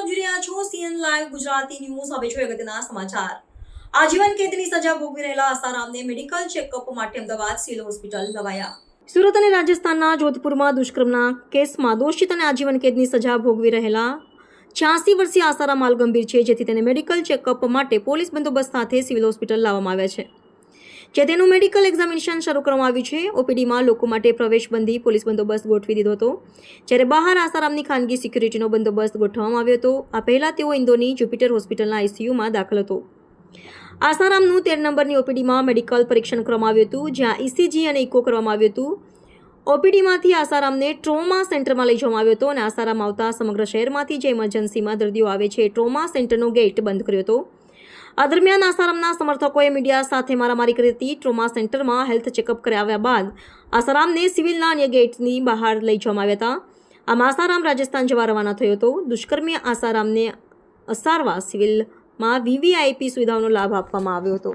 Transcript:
Live Gujarati news. હવે છે અગત્યના સમાચાર. આજીવન કેદની સજા ભોગવી રહેલા આસારામને મેડિકલ ચેકઅપ માટે અમદાવાદ સિવિલ હોસ્પિટલ લવાયા. સુરત અને રાજસ્થાનના જોધપુરમાં દુષ્કર્મના કેસમાં દોષિત અને આજીવન કેદની સજા ભોગવી રહેલા છ્યાસી વર્ષીય આસારામ હાલ ગંભીર છે, જેથી તેને મેડિકલ ચેકઅપ માટે પોલીસ બંદોબસ્ત સાથે સિવિલ હોસ્પિટલ લાવવામાં આવ્યા છે. જે તેનું મેડિકલ એક્ઝામિનેશન શરૂ કરવામાં આવ્યું છે. ઓપીડીમાં લોકો માટે પ્રવેશબંધી પોલીસ બંદોબસ્ત ગોઠવી દીધો હતો. જ્યારે બહાર આસારામની ખાનગી સિક્યુરિટીનો બંદોબસ્ત ગોઠવવામાં આવ્યો હતો, આ પહેલાં તેઓ ઇન્દોરની જુપિટર હોસ્પિટલના આઈસીયુમાં દાખલ હતો. આસારામનું તેર નંબરની ઓપીડીમાં મેડિકલ પરીક્ષણ કરવામાં આવ્યું હતું, જ્યાં ઇસીજી અને ઇકો કરવામાં આવ્યું હતું. ઓપીડીમાંથી આસારામને ટ્રોમા સેન્ટરમાં લઈ જવામાં આવ્યો હતો અને આસારામ આવતા સમગ્ર શહેરમાંથી જે ઇમરજન્સીમાં દર્દીઓ આવે છે ટ્રોમા સેન્ટરનો ગેટ બંધ કર્યો હતો. આ દરમિયાન આસારામના સમર્થકોએ મીડિયા સાથે મારામારી કરી હતી. ટ્રોમા સેન્ટરમાં હેલ્થ ચેકઅપ કરાવ્યા બાદ આસારામને સિવિલના અન્ય ગેટની બહાર લઈ જવામાં આવ્યા હતા. આમ આસારામ રાજસ્થાન જવા રવાના થયો હતો. દુષ્કર્મી આસારામને અસારવા સિવિલમાં વીવીઆઈપી સુવિધાઓનો લાભ આપવામાં આવ્યો હતો.